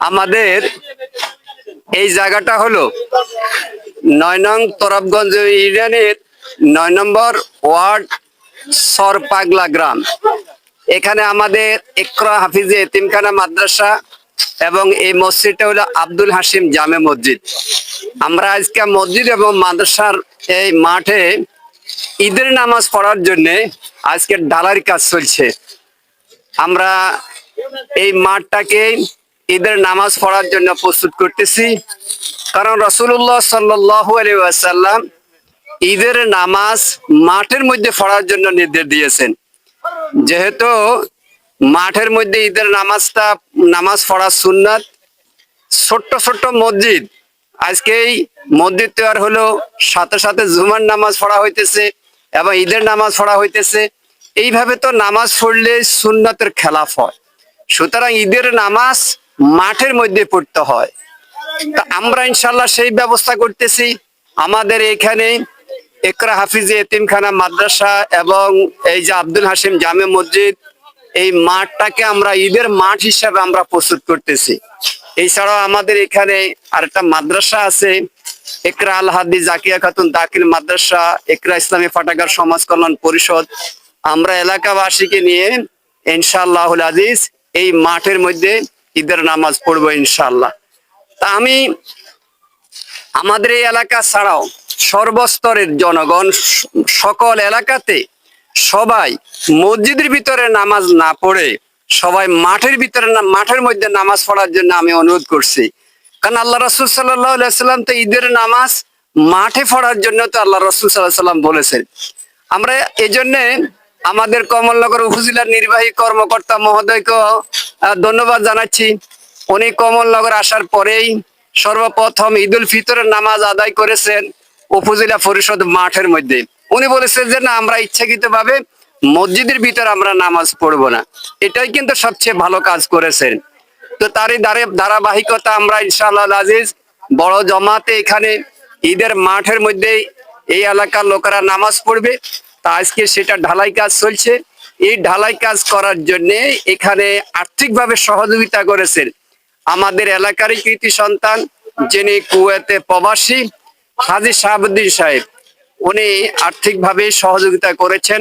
আমাদের এই জায়গাটা হলো নয় নং তরফগঞ্জ ইউনিয়নের নয় নম্বর ওয়ার্ড সরপাগলা গ্রাম। এখানে আমাদের ইকরা হাফিজে এতিমখানা মাদ্রাসা এবং এই মসজিদটা হলো আব্দুল হাসিম জামে মসজিদ। আমরা আজকে মসজিদ এবং মাদ্রাসার এই মাঠে ঈদের নামাজ পড়ার জন্যে আজকে ডালার কাজ চলছে। আমরা এই মাঠটাকে ঈদের নামাজ পড়ার জন্য প্রস্তুত করতেছি। কারণ রসুল্লাহ সাল্লাহ আসাল্লাম ঈদের নামাজ মাঠের মধ্যে পড়ার জন্য নির্দেশ দিয়েছেন। যেহেতু মাঠের মধ্যে ঈদের নামাজটা, নামাজ পড়া সুন্নাত। ছোট্ট ছোট্ট মসজিদ। আজকে এই মসজিদ তৈরি হলো, সাথে সাথে জুমার নামাজ পড়া হইতেছে এবং ঈদের নামাজ পড়া হইতেছে। এইভাবে তো নামাজ পড়লে সুন্নাতের খেলাফ হয়। সুতরাং ঈদের নামাজ মাঠের মধ্যে পড়তে হয়। তা আমরা ইনশাল্লাহ সেই ব্যবস্থা করতেছি। আমাদের এখানে একরা হাফিজে এতিমখানা মাদ্রাসা এবং এই যে আব্দুল হাসিম জামে মসজিদ এই মাঠটাকে আমরা ঈদের মাঠ হিসাবে আমরা প্রস্তুত করতেছি। এছাড়াও আমাদের এখানে আরেকটা মাদ্রাসা আছে, একরা আল হাদি জাকিয়া খাতুন দাখিল মাদ্রাসা, একরা ইসলামী ফাটাগার সমাজ কল্যাণ পরিষদ। আমরা এলাকাবাসীকে নিয়ে ইনশাআল্লাহ আজিজ এই মাঠের মধ্যে ঈদের নামাজ পড়ব ইনশাল্লাহ তা আমি আমাদের এই এলাকা ছাড়াও সর্বস্তরের জনগণ, সকল এলাকাতে সবাই মসজিদের ভিতরে নামাজ না পড়ে, সবাই মাঠের ভিতরে মাঠের মধ্যে নামাজ পড়ার জন্য আমি অনুরোধ করছি। কারণ আল্লাহ রসুল সাল্লাম তো ঈদের নামাজ মাঠে পড়ার জন্য তো আল্লাহ রসুল সাল্লাহ সাল্লাম বলেছেন। আমরা এই জন্যে আমাদের কমলনগর উপজেলার নির্বাহী কর্মকর্তা মহোদয়কে ধন্যবাদ জানাচ্ছি। উনি কমলনগর আসার পরেই সর্বপ্রথম ঈদুল ফিতরের নামাজ আদায় করেছেন উপজেলা পরিষদ মাঠের মধ্যে। উনি বলেছেন যে, না, আমরা ইচ্ছাকৃত ভাবে মসজিদের ভিতরে আমরা নামাজ পড়ব না। এটাই কিন্তু সবচেয়ে ভালো কাজ করেছেন। তো তারই দ্বারে, ধারাবাহিকতা আমরা ইনশাআল্লাহ আজিজ বড় জমাতে এখানে ঈদের মাঠের মধ্যে এই এলাকার লোকেরা নামাজ পড়বে। তা আজকে সেটা ঢালাই কাজ চলছে। এই ঢালাই কাজ করার জন্য এখানে আর্থিকভাবে সহযোগিতা করেছেন আমাদের এলাকারই কৃতি সন্তান, যিনি কুয়েতে প্রবাসী, হাজি শাহাবুদ্দিন সাহেব। উনি আর্থিকভাবে সহযোগিতা করেছেন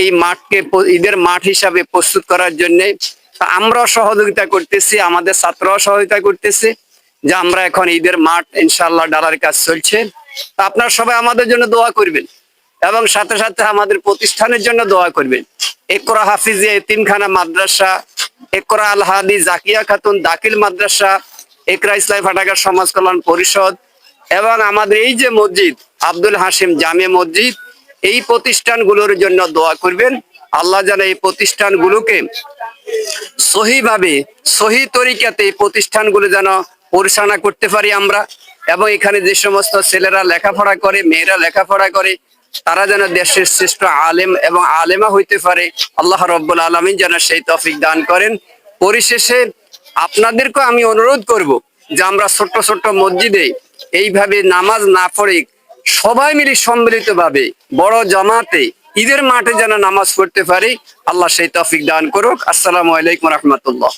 এই মাঠকে ঈদের মাঠ হিসাবে প্রস্তুত করার জন্য। আমরাও সহযোগিতা করতেছি, আমাদের ছাত্ররাও সহযোগিতা করতেছে যে আমরা এখন ঈদের মাঠ ইনশাল্লাহ ডালার কাজ চলছে। তা আপনারা সবাই আমাদের জন্য দোয়া করবেন এবং সাথে সাথে আমাদের প্রতিষ্ঠানের জন্য দোয়া করবেন। একরা হাফিজে এতিমখানা মাদ্রাসা, একরা আল হাদি জাকিয়া খাতুন দাখিল মাদ্রাসা, একরা ইসলাম ফাটাকার সমাজ কল্যাণ পরিষদ এবং আমাদের এই যে মসজিদ আব্দুল হাসিম জামে মসজিদ, এই প্রতিষ্ঠানগুলোর জন্য দোয়া করবেন। আল্লাহ যেন এই প্রতিষ্ঠানগুলোকে সহিভাবে, সহি তরিকাতে এই প্রতিষ্ঠানগুলো যেন পরিচালনা করতে পারি আমরা এবং এখানে যে সমস্ত ছেলেরা লেখাপড়া করে, মেয়েরা লেখাপড়া করে, তারা যেন দেশের শ্রেষ্ঠ আলেম এবং আলেমা হইতে পারে। আল্লাহ রব্বুল আলমিন যেন সেই তফিক দান করেন। পরিশেষে আপনাদেরকে আমি অনুরোধ করব যে আমরা ছোট্ট ছোট্ট মসজিদে এইভাবে নামাজ না পড়ে সবাই মিলে সম্মিলিত ভাবে বড় জামাতে ঈদের মাঠে যেন নামাজ পড়তে পারি, আল্লাহ সেই তফিক দান করুক। আসসালামু আলাইকুম রহমতুল্লাহ।